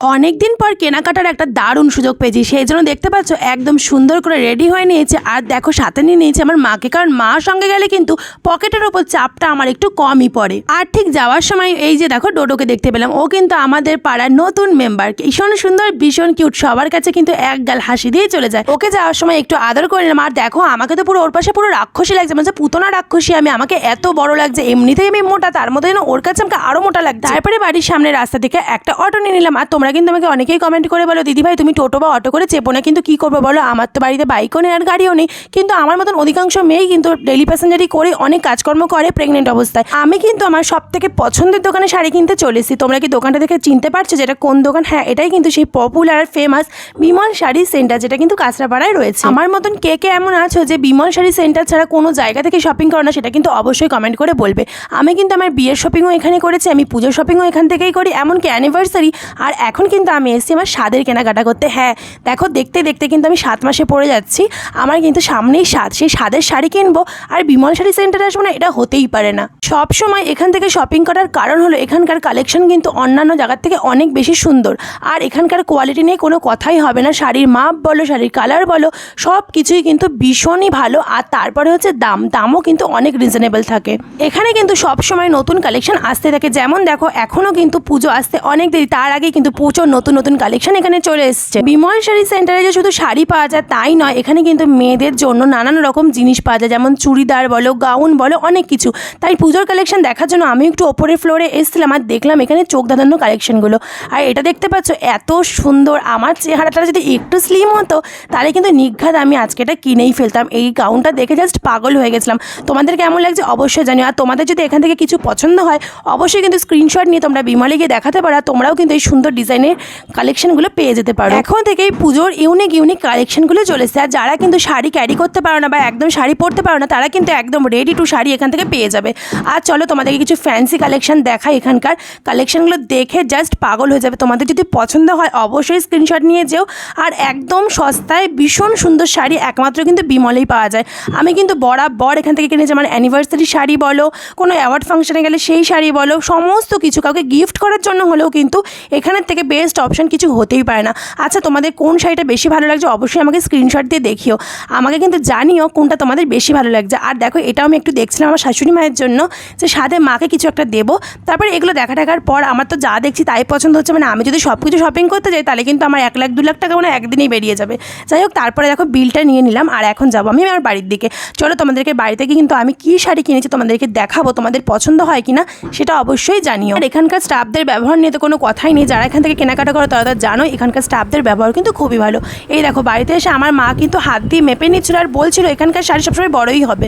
অনেকদিন পর কেনাকাটার একটা দারুণ সুযোগ পেয়েছি। সেই জন্য দেখতে পাচ্ছ একদম সুন্দর করে রেডি হয়ে নিয়েছে। আর দেখো, সাথে নিয়ে নিয়েছে আমার মাকে, কারণ মা সঙ্গে গেলে কিন্তু পকেটের ওপর চাপটা আমার একটু কমই পড়ে। আর ঠিক যাওয়ার সময় এই যে দেখো, ডোডোকে দেখতে পেলাম। ও কিন্তু আমাদের পাড়ার নতুন মেম্বার ভীষণ সুন্দর, ভীষণ কিউট সবার কাছে কিন্তু এক গাল হাসি দিয়ে চলে যায়। ওকে যাওয়ার সময় একটু আদর করে নিলাম। আর দেখো, আমাকে তো পুরো ওর পাশে পুরো রাক্ষসী লাগছে। মানে পুতনা রাক্ষসী আমি, আমাকে এত বড় লাগছে। এমনিতেই আমি মোটা, তার মধ্যে ওর কাছে আমাকে আরও মোটা লাগছে। তারপরে বাড়ির সামনে রাস্তা থেকে একটা অটো নিয়ে নিলাম। আর তোমরা কিন্তু আমাকে অনেকেই কমেন্ট করে বলো, দিদি ভাই, তুমি টোটো বা অটো করে চেপো না, কিন্তু কী করব বলো? আমার তো বাড়িতে বাইকও নেই আর গাড়িও নেই। কিন্তু আমার মতন অধিকাংশ মেয়েই কিন্তু ডেলি প্যাসেঞ্জারই করে, অনেক কাজকর্ম করে প্রেগনেন্ট অবস্থায়। আমি কিন্তু আমার সব থেকে পছন্দের দোকানে শাড়ি কিনতে চলে এসেছি। তোমরা কি দোকানটা দেখে চিনতে পারছ যেটা কোন দোকান? হ্যাঁ এটাই কিন্তু সেই পপুলার আর ফেমাস বিমল শাড়ি সেন্টার যেটা কিন্তু কাঁচরাপাড়ায় রয়েছে। আমার মতন কে কে এমন আছো যে বিমল শাড়ি সেন্টার ছাড়া কোনো জায়গা থেকে শপিং করো না, সেটা কিন্তু অবশ্যই কমেন্ট করে বলবে। আমি কিন্তু আমার বিয়ের শপিংও এখানে করেছি, আমি পুজোর শপিংও এখান থেকেই করি, এমনকি অ্যানিভার্সারি আর এখন কিন্তু আমি এসেছি আমার স্বাদের কেনাকাটা করতে। হ্যাঁ দেখো দেখতে দেখতে কিন্তু আমি সাত মাসে পড়ে যাচ্ছি। আমার কিন্তু সামনেই স্বাদ, সেই স্বাদের শাড়ি কিনবো আর বিমল শাড়ি সেন্টারে আসব না, এটা হতেই পারে না। সব সময় এখান থেকে শপিং করার কারণ হলো এখানকার কালেকশন কিন্তু অন্যান্য জায়গার থেকে অনেক বেশি সুন্দর। আর এখানকার কোয়ালিটি নিয়ে কোনো কথাই হবে না, শাড়ির মাপ বলো, শাড়ির কালার বলো সব কিছুই কিন্তু ভীষণই ভালো। আর তারপরে হচ্ছে দাম, দামও কিন্তু অনেক রিজনেবল থাকে। এখানে কিন্তু সব সময় নতুন কালেকশন আসতে থাকে। যেমন দেখো এখনও কিন্তু পুজো আসতে অনেক দেরি, তার আগে কিন্তু প্রচুর নতুন নতুন কালেকশন এখানে চলে এসছে। বিমল শাড়ি সেন্টারে যে শুধু শাড়ি পাওয়া যায় তাই নয়, এখানে কিন্তু মেয়েদের জন্য নানান রকম জিনিস পাওয়া যায়, যেমন চুড়িদার বলো গাউন বলো, অনেক কিছু। তাই পুজোর কালেকশন দেখার জন্য আমি একটু ওপরের ফ্লোরে এসেছিলাম আর দেখলাম এখানে চোখ ধাঁধানো কালেকশনগুলো আর এটা দেখতে পাচ্ছ, এত সুন্দর। আমার চেহারাটা যদি একটু স্লিম হতো, তাহলে কিন্তু নিঘাত আমি আজকে এটা কিনেই ফেলতাম। এই গাউনটা দেখে জাস্ট পাগল হয়ে গেছিলাম। তোমাদের কেমন লাগছে অবশ্যই জানিও। আর তোমাদের যদি এখান থেকে কিছু পছন্দ হয়, অবশ্যই কিন্তু স্ক্রিনশট নিয়ে তোমরা বিমলে গিয়ে দেখাতে পারো। তোমরাও কিন্তু এই সুন্দর ডিজাইনের কালেকশনগুলো পেয়ে যেতে পারো। এখন থেকেই পুজোর ইউনিক ইউনিক কালেকশনগুলো চলেছে। আর যারা কিন্তু শাড়ি ক্যারি করতে পারো না বা একদম শাড়ি পরতে পারো না, তারা কিন্তু একদম রেডি টু শাড়ি এখান থেকে পেয়ে যাবে। আর চলো তোমাদেরকে কিছু ফ্যান্সি কালেকশন দেখাই এখানকার। কালেকশনগুলো দেখে জাস্ট পাগল হয়ে যাবে। তোমাদের যদি পছন্দ হয়, অবশ্যই স্ক্রিনশট নিয়ে যেও। আর একদম সস্তায় ভীষণ সুন্দর শাড়ি, একমাত্র কিন্তু বিমলেই পাওয়া যায়। আমি কিন্তু বরাবর এখান থেকে কিনেছি আমার অ্যানিভার্সারি শাড়ি বলো, কোনো অ্যাওয়ার্ড ফাংশনে গেলে সেই শাড়ি বলো, সমস্ত কিছু। কাউকে গিফট করার জন্য হলেও কিন্তু এখানের থেকে বেস্ট অপশন কিছু হতেই পারে না। আচ্ছা তোমাদের কোন শাড়িটা বেশি ভালো লাগছে অবশ্যই আমাকে স্ক্রিনশট দিয়ে দেখিও। আমাকে কিন্তু জানিও কোনটা তোমাদের বেশি ভালো লাগছে। আর দেখো, এটাও আমি একটু দেখছিলাম আমার শাশুড়ি মায়ের জন্য যে সাথে মাকে কিছু একটা দেবো। তারপরে এগুলো দেখা টাকার পর আমার তো যা দেখছি তাই পছন্দ হচ্ছে। মানে আমি যদি সব কিছু শপিং করতে যাই, তাহলে কিন্তু আমার এক লাখ, দু লাখ টাকা মানে একদিনেই বেরিয়ে যাবে। যাই হোক, তারপরে দেখো বিলটা নিয়ে নিলাম আর এখন যাব আমি আমার বাড়ির দিকে। চলো, তোমাদেরকে বাড়িতে গিয়ে কিন্তু আমি কী শাড়ি কিনেছি তোমাদেরকে দেখাবো, তোমাদের পছন্দ হয় কিনা সেটা অবশ্যই জানিও। আর এখানকার স্টাফদের ব্যবহার নিয়ে তো কোনো কথাই নেই। যারা এখান থেকে কেনাকাটা করো, তারা জানো এখানকার স্টাফদের ব্যবহার কিন্তু খুবই ভালো। এই দেখো, বাড়িতে এসে আমার মা কিন্তু হাত দিয়ে মেপে নিচ্ছিল আর বলছিল এখানকার শাড়ি সবসময় বড়ই হবে।